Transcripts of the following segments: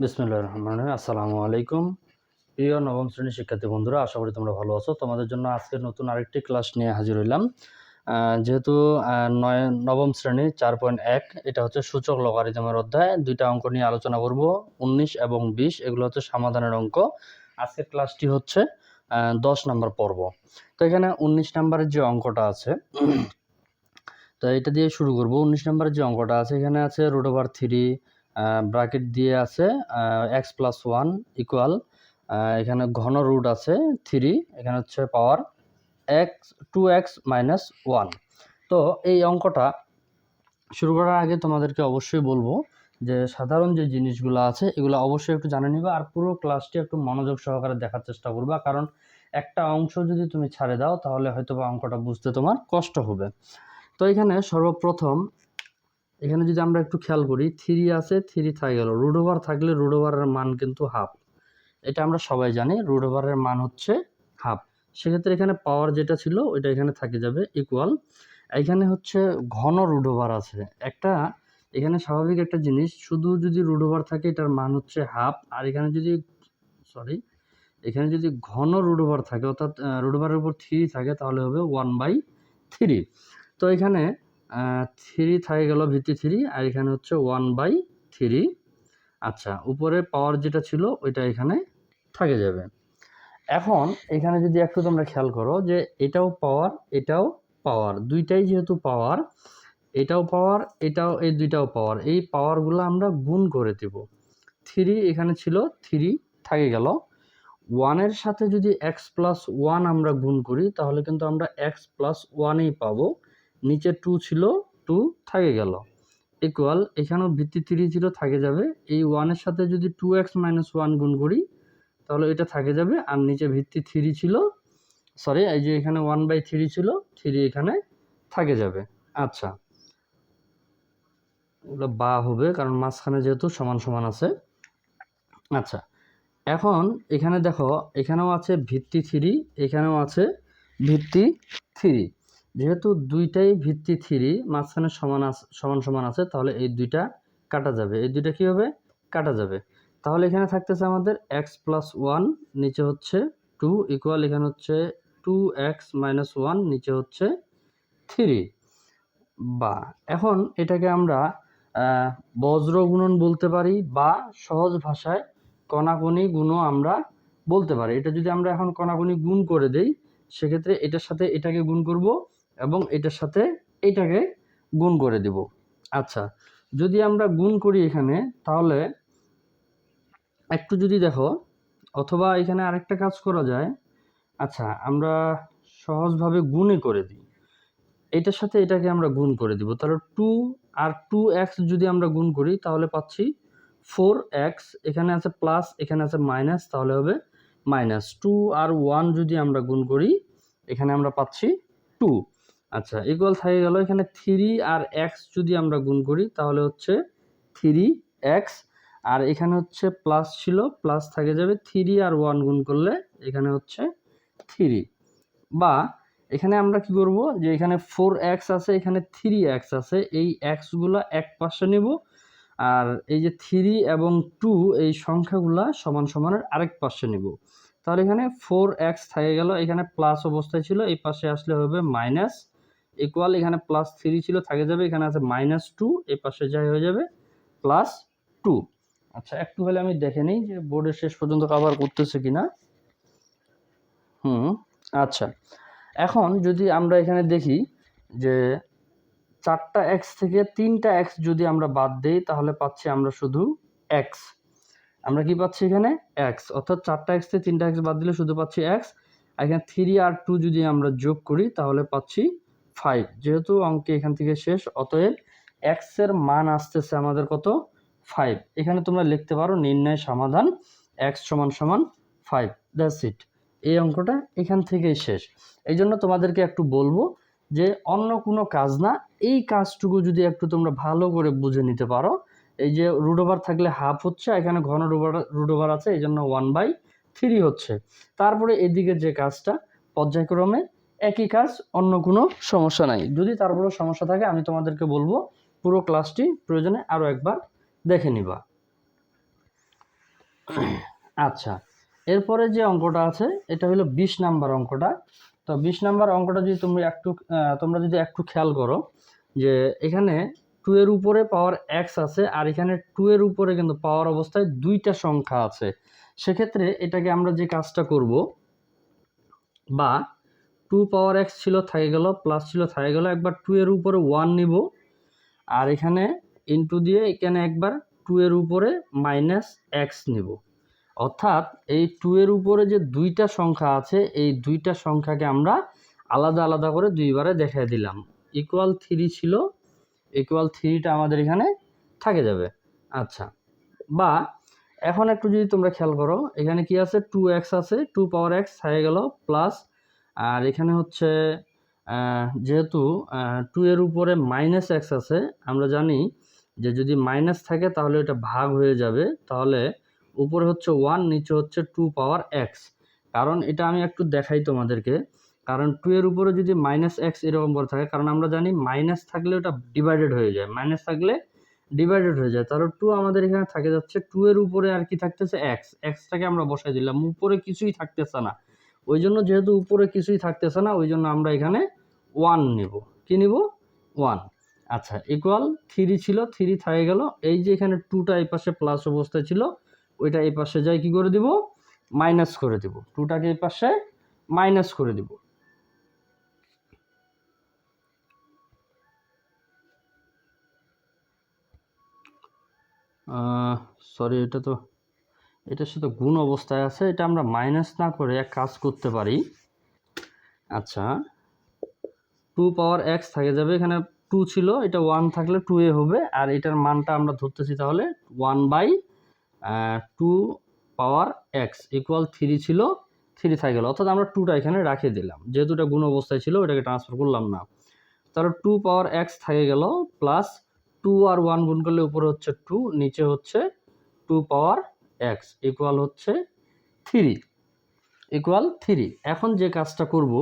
বিসমুল্লাহ রহমান আসসালামু আলাইকুম। প্রিয় নবম শ্রেণির শিক্ষার্থী বন্ধুরা, আশা করি তোমরা ভালো আছো। তোমাদের জন্য আজকে নতুন আরেকটি ক্লাস নিয়ে হাজির হইলাম। যেহেতু নয়, নবম শ্রেণি চার পয়েন্ট এক, এটা হচ্ছে সূচক লগারিদমের অধ্যায়। দুইটা অঙ্ক নিয়ে আলোচনা করব, উনিশ এবং বিশ, এগুলো হচ্ছে সমাধানের অঙ্ক। আজকের ক্লাসটি হচ্ছে দশ নম্বর পর্ব। তো এখানে উনিশ নম্বরের যে অঙ্কটা আছে, তো এটা দিয়ে শুরু করব। উনিশ নম্বরের যে অঙ্কটা আছে, এখানে আছে রুট ওভার থ্রি ব্র্যাকেট দিয়ে আছে এক্স প্লাস ওয়ান ইকুয়াল এখানে ঘন রুট আছে থ্রি এখানে হচ্ছে power X two X minus one তো এই অঙ্কটা শুরু করার আগে তোমাদেরকে অবশ্যই বলব যে সাধারণ যে জিনিসগুলো আছে, এগুলো অবশ্যই একটু জানে নিবা আর পুরো ক্লাসটি একটু মনোযোগ সহকারে দেখার চেষ্টা করবা। কারণ একটা অংশ যদি তুমি ছাড়ে দাও, তাহলে হয়তো বা অঙ্কটা বুঝতে তোমার কষ্ট হবে। তো এখানে সর্বপ্রথম এখানে যদি আমরা একটু খেয়াল করি থ্রি আছে থ্রি থাকে গেল। রুট ওভার থাকলে রুট ওভারের মান কিন্তু হাফ এটা আমরা সবাই জানি রুট ওভারের মান হচ্ছে হাফ সেক্ষেত্রে এখানে পাওয়ার যেটা ছিল, ওইটা এখানে থাকে যাবে ইকুয়াল এখানে হচ্ছে ঘন রুট ওভার আছে। একটা, এখানে স্বাভাবিক একটা জিনিস, শুধু যদি রুট ওভার থাকে, এটার মান হচ্ছে হাফ আর এখানে যদি সরি এখানে যদি ঘন রুট ওভার থাকে, অর্থাৎ রুট ওভারের উপর থ্রি থাকে, তাহলে হবে ওয়ান বাই থ্রি তো এখানে থ্রি থাকে গেল ভিত্তি থ্রি, আর এখানে হচ্ছে ওয়ান বাই থ্রি। আচ্ছা উপরে পাওয়ার যেটা ছিল, ওইটা এখানে থাকে যাবে। এখন এখানে যদি একটু তোমরা খেয়াল করো যে এটাও পাওয়ার এটাও পাওয়ার দুইটাই যেহেতু পাওয়ার এটাও পাওয়ার এটাও, এই দুইটাও পাওয়ার এই পাওয়ারগুলো আমরা গুণ করে দিব। থ্রি এখানে ছিল, থ্রি থাকে গেল। ওয়ানের সাথে যদি এক্স প্লাস ওয়ান আমরা গুণ করি, তাহলে কিন্তু আমরা এক্স প্লাস ওয়ানেই পাবো। নিচে টু ছিল টু থাকে গেল। ইকুয়াল এখানেও ভিত্তি থ্রি ছিল থাকে যাবে। এই ওয়ানের সাথে যদি টু এক্স মাইনাস ওয়ান গুণ করি, তাহলে এটা থাকে যাবে। আর নিচে ভিত্তি থ্রি ছিল সরি এই যে এখানে ওয়ান বাই থ্রি ছিল থ্রি এখানে থাকে যাবে। আচ্ছা। ওটা বা হবে, কারণ মাঝখানে যেহেতু সমান সমান আছে। আচ্ছা। এখন এখানে দেখো, এখানেও আছে ভিত্তি থ্রি এখানেও আছে ভিত্তি থ্রি যেহেতু দুইটাই ভিত্তি থ্রি, মাঝখানে সমান সমান সমান আছে, তাহলে এই দুইটা কাটা যাবে। এই দুইটা কী হবে কাটা যাবে। তাহলে এখানে থাকতেছে আমাদের এক্স প্লাস ওয়ান নিচে হচ্ছে টু ইকুয়াল এখানে হচ্ছে টু এক্স মাইনাস ওয়ান নিচে হচ্ছে থ্রি। বা, এখন এটাকে আমরা বজ্র গুণন বলতে পারি বা সহজ ভাষায় কণাকণি গুণও আমরা বলতে পারি। এটা যদি আমরা এখন কণাকণি গুণ করে দেই, সেক্ষেত্রে এটার সাথে এটাকে গুণ করব এবং এটার সাথে এটাকে গুণ করে দিব। আচ্ছা যদি আমরা গুণ করি এখানে, তাহলে একটু যদি দেখো, অথবা এখানে আরেকটা কাজ করা যায়। আচ্ছা আমরা সহজভাবে গুণে করে দিই। এটার সাথে এটাকে আমরা গুণ করে দিব। তাহলে টু আর টু এক্স যদি আমরা গুণ করি, তাহলে পাচ্ছি ফোর এক্স। এখানে আছে প্লাস, এখানে আছে মাইনাস, তাহলে হবে মাইনাস। টু আর ওয়ান যদি আমরা গুণ করি, এখানে আমরা পাচ্ছি টু। আচ্ছা ইকুয়াল থাকে গেল এখানে থ্রি আর এক্স যদি আমরা গুণ করি, তাহলে হচ্ছে থ্রি এক্স আর এখানে হচ্ছে প্লাস ছিল প্লাস থাকে যাবে থ্রি আর ওয়ান গুণ করলে এখানে হচ্ছে থ্রি বা এখানে আমরা কি করব? যে এখানে ফোর এক্স আছে, এখানে থ্রি এক্স আছে, এই এক্সগুলো এক পাশে নেব, আর এই যে থ্রি এবং টু এই সংখ্যাগুলা সমান সমানের আরেক পাশে নেব। তাহলে এখানে ফোর এক্স থাকে গেল, এখানে প্লাস অবস্থায় ছিল, এই পাশে আসলে হবে মাইনাস ইকুয়াল এখানে প্লাস থ্রি ছিল, থাকে যাবে, এখানে আছে মাইনাস টু এই পাশে যাই হয়ে যাবে প্লাস টু আচ্ছা একটু হলে আমি দেখে নিই যে বোর্ডের শেষ পর্যন্ত কভার করতেছে কিনা। হুম আচ্ছা। এখন যদি আমরা এখানে দেখি যে চারটা এক্স থেকে তিনটা এক্স যদি আমরা বাদ দিই, তাহলে পাচ্ছি আমরা শুধু এক্স আমরা কি পাচ্ছি এখানে? এক্স অর্থাৎ চারটা এক্স থেকে তিনটা এক্স বাদ দিলে শুধু পাচ্ছি এক্স এখানে থ্রি আর টু যদি আমরা যোগ করি, তাহলে পাচ্ছি ফাইভ যেহেতু অঙ্কে এখান থেকে শেষ, অতএব এক্সের মান আসতেছে আমাদের কত? ফাইভ এখানে তোমরা লিখতে পারো নির্ণয় সমাধান এক্স সমান সমান ফাইভ দ্যাটস ইট এই অঙ্কটা এখান থেকেই শেষ। এই জন্য তোমাদেরকে একটু বলব যে অন্য কোনো কাজ না, এই কাজটুকু যদি একটু তোমরা ভালো করে বুঝে নিতে পারো, এই যে রুট ওভার থাকলে হাফ হচ্ছে, এখানে ঘন রুট ওভার আছে, এই জন্য ওয়ান বাই থ্রি হচ্ছে। তারপরে এদিকে যে কাজটা, পর্যায়ক্রমে একই কাজ, অন্য কোনো সমস্যা নাই। যদি তারপরেও সমস্যা থাকে, আমি তোমাদেরকে বলব, পুরো ক্লাসটি প্রয়োজনে আরও একবার দেখে নিবা। আচ্ছা এরপরে যে অঙ্কটা আছে, এটা হলো বিশ নাম্বার অঙ্কটা। তো বিশ নাম্বার অঙ্কটা যদি তুমি একটু তোমরা যদি একটু খেয়াল করো, যে এখানে টু এর উপরে পাওয়ার এক্স আছে, আর এখানে টু এর উপরে কিন্তু পাওয়ার অবস্থায় দুইটা সংখ্যা আছে। সেক্ষেত্রে এটাকে আমরা যে কাজটা করব, বা টু পাওয়ার এক্স ছিল, থাকে গেল প্লাস ছিল, থাকে গেল, একবার টু এর উপরে ওয়ান নিব, আর এখানে ইনটু দিয়ে এখানে একবার টু এর উপরে মাইনাস এক্স নিব। অর্থাৎ এই টু এর উপরে যে দুইটা সংখ্যা আছে, এই দুইটা সংখ্যাকে আমরা আলাদা আলাদা করে দুইবারে দেখাই দিলাম। ইকুয়াল থ্রি ছিল ইকুয়াল থ্রিটা আমাদের এখানে থাকে যাবে। আচ্ছা বা এখন একটু যদি তোমরা খেয়াল করো, এখানে কি আছে? টু এক্স আছে টু পাওয়ার এক্স হয়ে গেল প্লাস আর এখানে হচ্ছে যেহেতু টু এর উপরে মাইনাস এক্স আছে, আমরা জানি যে যদি মাইনাস থাকে তাহলে এটা ভাগ হয়ে যাবে, তাহলে উপরে হচ্ছে ওয়ান নিচে হচ্ছে টু পাওয়ার এক্স কারণ এটা আমি একটু দেখাই তোমাদেরকে, কারণ টু এর উপরে যদি মাইনাস এক্স এরকম করে থাকে, কারণ আমরা জানি মাইনাস থাকলে ওটা ডিভাইডেড হয়ে যায় মাইনাস থাকলে ডিভাইডেড হয়ে যায়। তাহলে টু আমাদের এখানে থাকে যাচ্ছে টু এর উপরে আর কি থাকতেছে এক্স এক্সটাকে আমরা বসাই দিলাম, উপরে কিছুই থাকতেছে না। ওই জন্য যেহেতু উপরে কিছুই থাকতেছে না ওই জন্য আমরা এখানে ওয়ান নিব। কি নিব? ওয়ান আচ্ছা ইকুয়াল থ্রি ছিল থ্রি থাকে গেল। এই যে এখানে টুটা এই পাশে প্লাস অবস্থায় ছিল, ওইটা এই পাশে যাই কি করে দিব? মাইনাস করে দিব। টুটাকে এই পাশে মাইনাস করে দিব। সরি এটা তো এটার সাথে গুণ অবস্থায় আছে, এটা আমরা মাইনাস না করে এক কাজ করতে পারি। আচ্ছা টু পাওয়ার এক্স থাকে যাবে, এখানে টু ছিল, এটা ওয়ান থাকলে টু এ হবে, আর এটার মানটা আমরা ধরতেছি তাহলে one by two power X equal three ছিল থ্রি থাকে গেল। অর্থাৎ আমরা টুটা এখানে রাখে দিলাম। যেহেতু এটা গুণ অবস্থায় ছিল, এটাকে ট্রান্সফার করলাম না। তাহলে টু পাওয়ার এক্স থাকে গেল প্লাস টু আর ওয়ান গুণ করলে উপরে হচ্ছে টু নিচে হচ্ছে টু পাওয়ার এক্স ইকুয়াল হচ্ছে থ্রি ইকুয়াল থ্রি এখন যে কাজটা করব,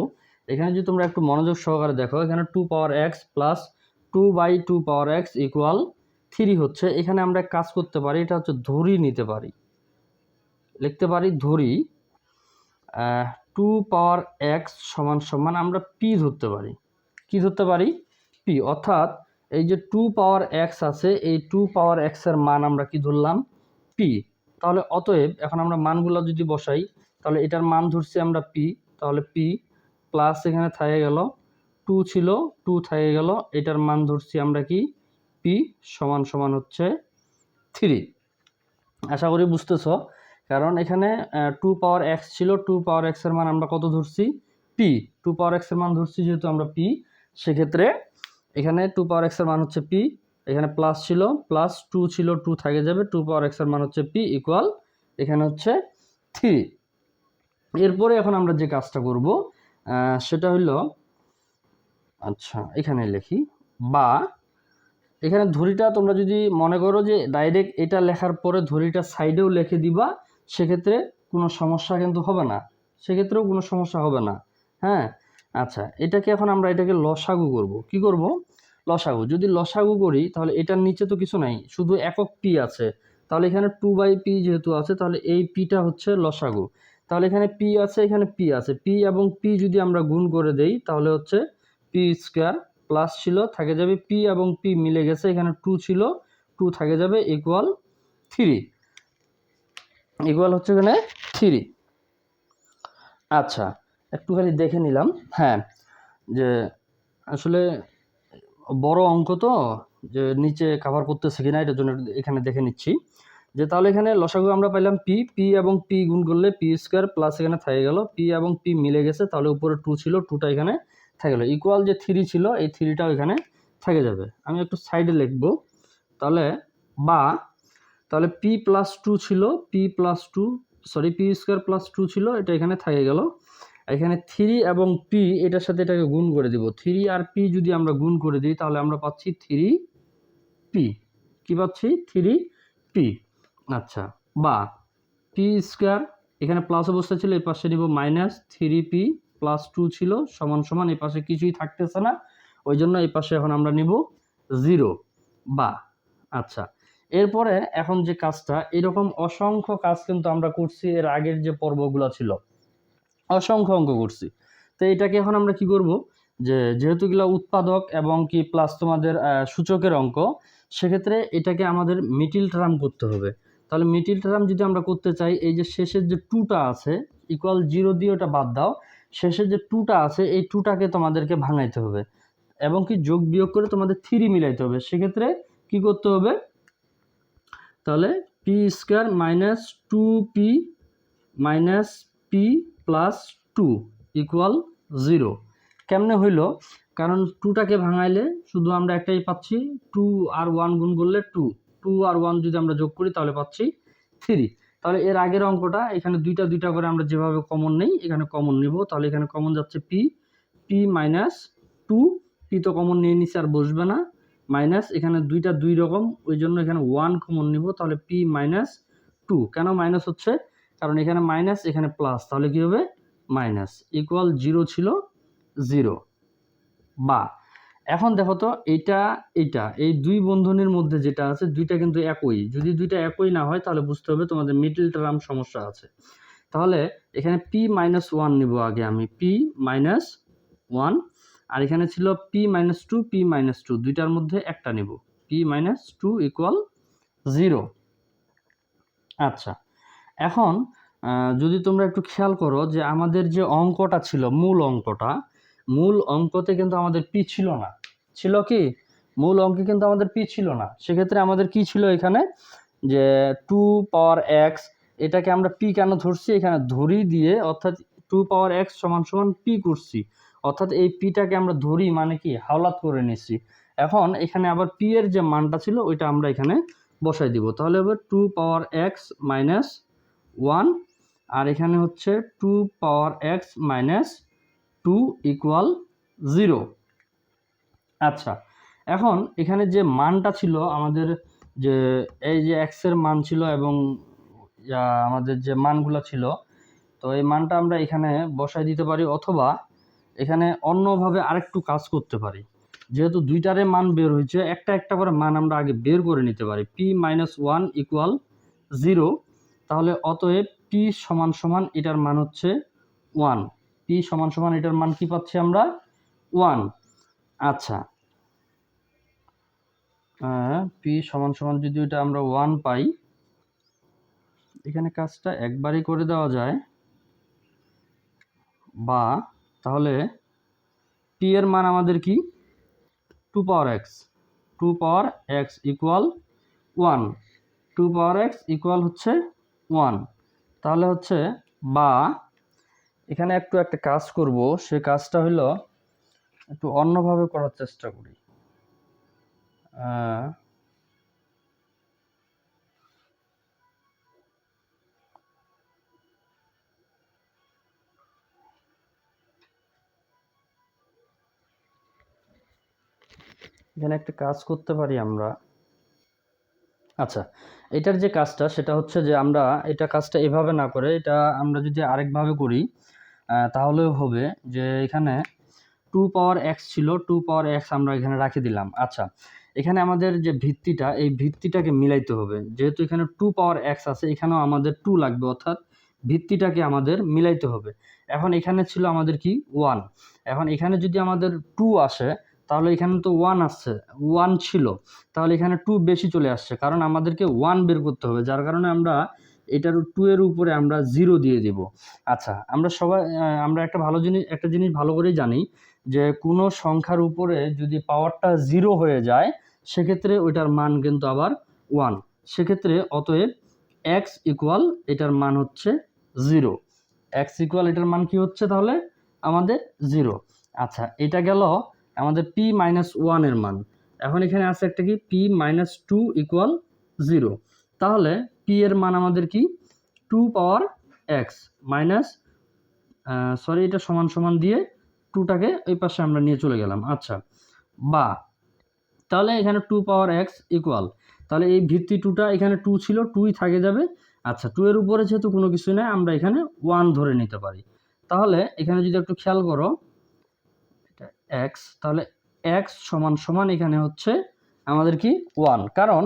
এখানে যদি তোমরা একটু মনোযোগ সহকারে দেখো, এখানে two power X plus two by two power X equal three হচ্ছে। এখানে আমরা কাজ করতে পারি, এটা হচ্ছে ধরি নিতে পারি। লিখতে পারি ধরি টু পাওয়ার এক্স সমান সমান আমরা পি ধরতে পারি। কি ধরতে পারি? পি অর্থাৎ এই যে টু পাওয়ার এক্স আছে, এই টু পাওয়ার এক্সের মান আমরা কি ধরলাম? পি তাহলে অতএব এখন আমরা মানগুলো যদি বসাই, তাহলে এটার মান ধরছি আমরা পি তাহলে পি প্লাস এখানে থাকে গেল টু ছিল টু থাকে গেল, এটার মান ধরছি আমরা কি? পি সমান সমান হচ্ছে থ্রি আশা করি বুঝতেছ? কারণ এখানে টু পাওয়ার এক্স ছিল টু পাওয়ার এক্সের মান আমরা কত ধরছি? পি টু পাওয়ার এক্সের মান ধরছি যেহেতু আমরা পি সেক্ষেত্রে এখানে টু পাওয়ার এক্সের মান হচ্ছে পি এখানে প্লাস ছিল প্লাস টু ছিল টু থাকে যাবে টু পাওয়ার এক্সের মান হচ্ছে পি ইকুয়াল এখানে হচ্ছে থ্রি এরপরে এখন আমরা যে কাজটা করব সেটা হলো আচ্ছা এখানে লিখি, বা এখানে ধরিটা তোমরা যদি মনে করো যে ডাইরেক্ট এটা লেখার পরে ধরিটা সাইডেও লিখে দিবা, সেক্ষেত্রে কোনো সমস্যা কিন্তু হবে না। সেক্ষেত্রেও কোনো সমস্যা হবে না। হ্যাঁ? আচ্ছা এটাকে এখন আমরা এটাকে লসাগু করব। কি করব? লসাগু। যদি লসাগু করি, তাহলে এটার নিচে তো কিছু নাই, শুধু একক পি আছে। তাহলে এখানে টু বাই পি যেহেতু আছে, তাহলে এই পিটা হচ্ছে লসাগু। তাহলে এখানে পি আছে, এখানে পি আছে। পি এবং পি যদি আমরা গুণ করে দেই, তাহলে হচ্ছে পি স্কোয়ার প্লাস ছিল, থাকে যাবে পি এবং পি মিলে গেছে, এখানে টু ছিল টু থাকে যাবে ইকুয়াল থ্রি ইকুয়াল হচ্ছে এখানে থ্রি আচ্ছা একটুখানি দেখে নিলাম হ্যাঁ যে আসলে বড় অঙ্ক তো, যে নিচে কাভার করতেছে কিনা এটার জন্য এখানে দেখে নিচ্ছি। যে তাহলে এখানে লসাগু আমরা পাইলাম পি পি এবং পি গুণ করলে পি স্কোয়ার প্লাস এখানে থাকে গেল পি এবং পি মিলে গেছে, তাহলে উপরে টু ছিল টুটা এখানে থাকে গেলো। ইকুয়াল যে থ্রি ছিল, এই থ্রিটাও এখানে থেকে যাবে। আমি একটু সাইডে লিখব। তাহলে বা, তাহলে পি প্লাস টু ছিল P plus two sorry P square plus two ছিল, এটা এখানে থাকে গেল। এখানে থ্রি এবং পি এটার সাথে এটাকে গুণ করে দিব। থ্রি আর পি যদি আমরা গুণ করে দিই, তাহলে আমরা পাচ্ছি থ্রি পি কী পাচ্ছি? থ্রি পি আচ্ছা বা পি স্কোয়ার এখানে প্লাস অবস্থা ছিল, এই পাশে নিব minus three P plus two ছিল, সমান সমান, এই পাশে কিছুই থাকতেছে না। ওই জন্য এই পাশে এখন আমরা নিব জিরো বা আচ্ছা এরপরে এখন যে কাজটা, এরকম অসংখ্য কাজ কিন্তু আমরা করছি, এর আগের যে পর্বগুলো ছিল। অসংখ্য অঙ্ক করছি। তো এটাকে এখন আমরা কি করব? যে যেহেতু এগুলো উৎপাদক এবং কি প্লাস তোমাদের সূচকের অঙ্ক, সেক্ষেত্রে এটাকে আমাদের মিটিল টার্ম করতে হবে। তাহলে মিটিল টার্ম যদি আমরা করতে চাই, এই যে শেষের যে টুটা আছে ইকুয়াল জিরো দিয়ে ওটা বাদ দাও, শেষের যে টুটা আছে, এই টুটাকে তোমাদেরকে ভাঙাইতে হবে। এবং কি যোগ বিয়োগ করে তোমাদের থ্রি মিলাইতে হবে। সেক্ষেত্রে কি করতে হবে? তাহলে P square minus two P minus P plus two equal zero কেমনে হইল? কারণ টুটাকে ভাঙাইলে শুধু আমরা একটাই পাচ্ছি টু আর ওয়ান গুণ করলে টু টু আর ওয়ান যদি আমরা যোগ করি তাহলে পাচ্ছি থ্রি তাহলে এর আগের অঙ্কটা, এখানে দুইটা দুইটা করে আমরা যেভাবে কমন নেই, এখানে কমন নিব। তাহলে এখানে কমন যাচ্ছে P P minus two P তো কমন নিয়ে নিচ্ছে আর বসবে না। মাইনাস এখানে দুইটা দুই রকম, ওই জন্য এখানে ওয়ান কমন নিব। তাহলে পি মাইনাস টু কেন মাইনাস হচ্ছে? কারণ এখানে মাইনাস এখানে প্লাস তাহলে কি হবে? মাইনাস ইকুয়াল জিরো ছিল জিরো বা, এখন দেখো তো এইটা এইটা এই দুই বন্ধনীর মধ্যে যেটা আছে, দুইটা কিন্তু একই। যদি দুইটা একই না হয়, তাহলে বুঝতে হবে তোমাদের মিডল টার্ম সমস্যা আছে। তাহলে এখানে পি মাইনাস ওয়ান নেব আগে আমি। পি মাইনাস ওয়ান আর এখানে ছিল P minus two P minus two দুইটার মধ্যে একটা নেব। P minus two equal zero আচ্ছা এখন যদি তোমরা একটু খেয়াল করো যে আমাদের যে অঙ্কটা ছিল, মূল অঙ্কটা, মূল অঙ্কতে কিন্তু আমাদের পি ছিল না। ছিল কি? মূল অঙ্কে কিন্তু আমাদের পি ছিল না। সেক্ষেত্রে আমাদের কি ছিল এখানে? যে টু পাওয়ার এক্স, এটাকে আমরা পি কেন ধরছি? এখানে ধরি দিয়ে, অর্থাৎ টু পাওয়ার এক্স সমান সমান পি করছি। অর্থাৎ এই পিটাকে আমরা ধরি মানে কি? হাওলাত করে নিচ্ছি এখন এখানে আবার পি এর যে মানটা ছিল, ওইটা আমরা এখানে বসাই দিব। তাহলে হবে two power X minus one, আর এখানে হচ্ছে two power X minus two equal zero. আচ্ছা এখন এখানে যে মানটা ছিল আমাদের যে এই যে এক্সের মান ছিল এবং আমাদের যে মানগুলো ছিল, তো এই মানটা আমরা এখানে বসাই দিতে পারি অথবা এখানে অন্যভাবে আরেকটু কাজ করতে পারি। যেহেতু দুইটারে মান বের হয়েছে, একটা একটা করে মান আমরা আগে বের করে নিতে পারি। P minus one equal zero. তাহলে অতএব পি সমান সমান এটার মান হচ্ছে ওয়ান পি সমান সমান এটার মান কি পাচ্ছি আমরা? ওয়ান আচ্ছা। পি সমান সমান যদি ওটা আমরা ওয়ান পাই, এখানে কাজটা একবারই করে দেওয়া যায়। বা, তাহলে পি এর মান আমাদের কি? Two power X two power X equal one two power X equal হচ্ছে ওয়ান। তাহলে হচ্ছে বা এখানে একটু একটা কাজ করব সে কাজটা হলো একটু অন্যভাবে করার চেষ্টা করি। এখানে একটা কাজ করতে পারি আমরা। আচ্ছা এটার যে কাজটা সেটা হচ্ছে যে আমরা এটা কাজটা এভাবে না করে এটা আমরা যদি আরেকভাবে করি তাহলেও হবে যে এখানে টু পাওয়ার এক্স ছিল, টু পাওয়ার এক্স আমরা এখানে রাখে দিলাম। আচ্ছা এখানে আমাদের যে ভিত্তিটা, এই ভিত্তিটাকে মিলাইতে হবে। যেহেতু এখানে টু পাওয়ার এক্স আছে, এখানেও আমাদের টু লাগবে, অর্থাৎ ভিত্তিটাকে আমাদের মিলাইতে হবে। এখন এখানে ছিল আমাদের কি? ওয়ান। এখন এখানে যদি আমাদের টু আসে তাহলে এখানে তো ওয়ান আসছে ওয়ান ছিল। তাহলে এখানে টু বেশি চলে আসছে, কারণ আমাদেরকে ওয়ান বের করতে হবে, যার কারণে আমরা এটার টু এর উপরে আমরা জিরো দিয়ে দেব। আচ্ছা আমরা সবাই আমরা একটা ভালো জিনিস, একটা জিনিস ভালো করেই জানি যে কোনো সংখ্যার উপরে যদি পাওয়ারটা জিরো হয়ে যায়, সেক্ষেত্রে ওইটার মান কিন্তু আবার ওয়ান সেক্ষেত্রে অতএব এক্স ইকুয়াল এটার মান হচ্ছে জিরো এক্স ইকুয়াল এটার মান কি হচ্ছে তাহলে? আমাদের জিরো আচ্ছা এটা গেল আমাদের পি মাইনাস ওয়ানের মান। এখন এখানে আছে একটা কি? P minus two equal zero তাহলে পি এর মান আমাদের কি? Two power X minus sorry এটা সমান সমান দিয়ে টুটাকে ওই পাশে আমরা নিয়ে চলে গেলাম। আচ্ছা বা, তাহলে এখানে টু পাওয়ার এক্স ইকুয়াল তাহলে এই ভিত্তি টুটা এখানে টু ছিল টুই থাকে যাবে। আচ্ছা টু এর উপরে যেহেতু কোনো কিছু নেই, আমরা এখানে ওয়ান ধরে নিতে পারি। তাহলে এখানে যদি একটু খেয়াল করো এক্স তাহলে এক্স সমান সমান এখানে হচ্ছে আমাদের কি ওয়ান কারণ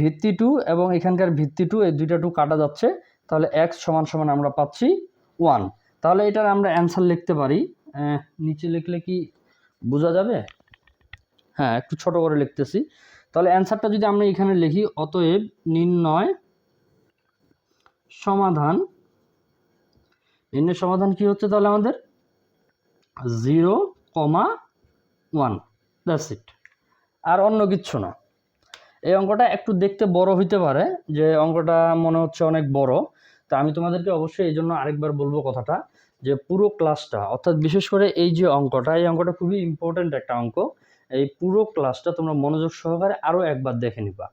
ভিত্তি টু এবং এখানকার ভিত্তি টু এই দুইটা টু কাটা যাচ্ছে, তাহলে এক্স সমান সমান আমরা পাচ্ছি ওয়ান তাহলে এটার আমরা অ্যান্সার লিখতে পারি নিচে লিখলে কি বোঝা যাবে? হ্যাঁ একটু ছোট করে লিখতেছি, তাহলে অ্যান্সারটা যদি আমরা এখানে লিখি, অতএব নির্ণয় সমাধান নির্ণয় সমাধান কি হচ্ছে তাহলে আমাদের? Zero comma one, that's it. আর অন্য কিচ্ছু না। এই অঙ্কটা একটু দেখতে বড় হইতে পারে, যে অঙ্কটা মনে হচ্ছে অনেক বড়। তা আমি তোমাদেরকে অবশ্যই এই জন্য আরেকবার বলব কথাটা, যে পুরো ক্লাসটা, অর্থাৎ বিশেষ করে এই যে অঙ্কটা, এই অঙ্কটা খুবই ইম্পর্ট্যান্ট একটা অঙ্ক। এই পুরো ক্লাসটা তোমরা মনোযোগ সহকারে আরও একবার দেখে নিবা।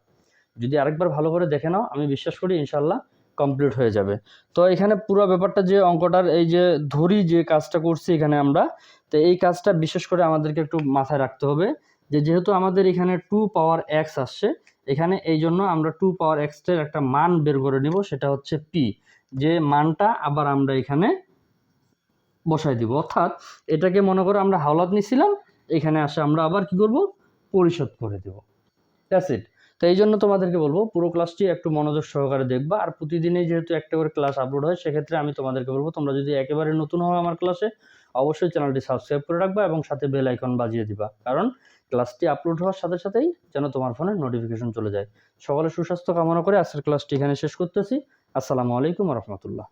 যদি আরেকবার ভালো করে দেখে নাও, আমি বিশ্বাস করি ইনশাল্লাহ কমপ্লিট হয়ে যাবে। তো এখানে পুরো ব্যাপারটা যে অঙ্কটার, এই যে ধরি যে কাজটা করছি এখানে আমরা তো এই কাজটা বিশেষ করে আমাদেরকে একটু মাথায় রাখতে হবে যে যেহেতু আমাদের এখানে টু পাওয়ার এক্স আসছে, এখানে এই জন্য আমরা টু পাওয়ার এক্সের একটা মান বের করে নিব, সেটা হচ্ছে পি যে মানটা আবার আমরা এখানে বসাই দিব। অর্থাৎ এটাকে মনে করো আমরা হাওলাত নিছিলাম, এখানে আসে আমরা আবার কি করব? পরিশোধ করে দেব। দ্যাটস ইট তো এই জন্য তোমাদেরকে বলব, পুরো ক্লাসটি একটু মনোযোগ সহকারে দেখবা, আর প্রতিদিনই যেহেতু একটা করে ক্লাস আপলোড হয়, সেক্ষেত্রে আমি তোমাদেরকে বলব, তোমরা যদি একেবারে নতুন হও আমার ক্লাসে অবশ্যই চ্যানেলটি সাবস্ক্রাইব করে রাখবা এবং সাথে বেল আইকন বাজিয়ে দিবা। কারণ ক্লাসটি আপলোড হওয়ার সাথে সাথেই যেন তোমার ফোনে নোটিফিকেশন চলে যায়। সকলের সুস্বাস্থ্য কামনা করে আজকের ক্লাসটি এখানে শেষ করতেছি। আসসালামু আলাইকুম রহমতুল্লাহ।